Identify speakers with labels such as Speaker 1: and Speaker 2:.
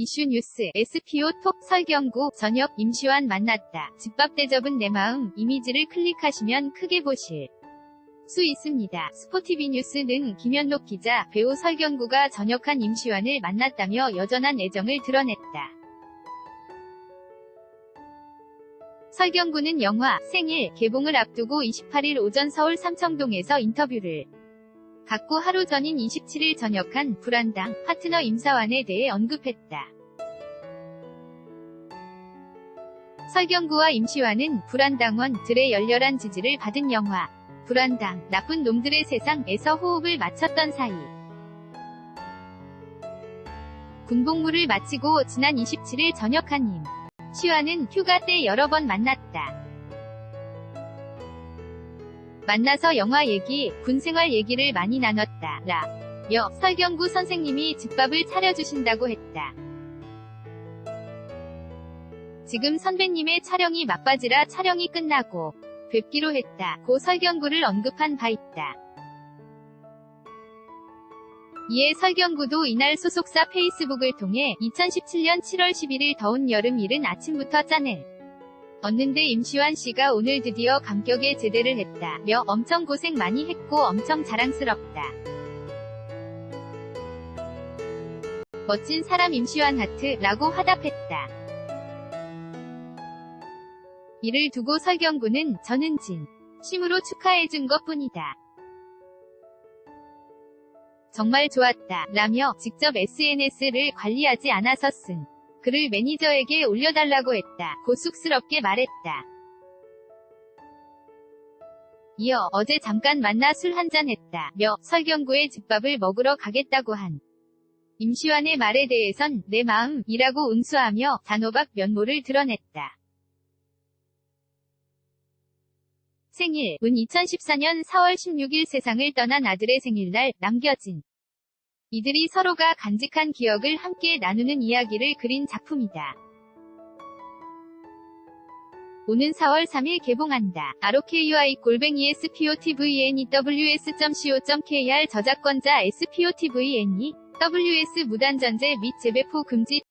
Speaker 1: 이슈 뉴스 SPO 톡 설경구 저녁 임시완 만났다. 집밥 대접은 내 마음 이미지를 클릭하시면 크게 보실 수 있습니다. 스포티비 뉴스 는 김현록 기자, 배우 설경구가 전역한 임시완을 만났다며 여전한 애정을 드러냈다. 설경구는 영화 생일 개봉을 앞두고 28일 오전 서울 삼청동에서 인터뷰를 갖고 하루 전인 27일 전역한 불안당 파트너 임사완에 대해 언급했다. 설경구와 임시완은 불안당원들의 열렬한 지지를 받은 영화 불안당 나쁜 놈들의 세상에서 호흡을 맞췄던 사이. 군복무를 마치고 지난 27일 전역한 임. 시완은 휴가 때 여러 번 만났다. 만나서 영화 얘기, 군생활 얘기를 많이 나눴다. 라. 여, 설경구 선생님이 집밥을 차려주신다고 했다. 지금 선배님의 촬영이 막바지라 촬영이 끝나고 뵙기로 했다. 고 설경구를 언급한 바 있다. 이에 설경구도 이날 소속사 페이스북을 통해 2017년 7월 11일 더운 여름 이른 아침부터 짠을 얻는데 임시완 씨가 오늘 드디어 감격에 제대를 했다. 며 엄청 고생 많이 했고 엄청 자랑스럽다. 멋진 사람 임시완 하트라고 화답했다. 이를 두고 설경구는 저는 진 심으로 축하해준 것 뿐이다. 정말 좋았다. 라며 직접 SNS를 관리하지 않아서 쓴 글을 매니저에게 올려달라고 했다. 고 쑥스럽게 말했다. 이어 어제 잠깐 만나 술 한잔 했다. 며 설경구의 집밥을 먹으러 가겠다고 한 임시완의 말에 대해선 내 마음이라고 응수하며 단호박 면모를 드러냈다. 생일, 은 2014년 4월 16일 세상을 떠난 아들의 생일날 남겨진 이들이 서로가 간직한 기억을 함께 나누는 이야기를 그린 작품이다. 오는 4월 3일 개봉한다. ROKUI 골뱅이 SPOTVNEWS.co.kr 저작권자 SPOTVNE WS 무단전제 및 재배포 금지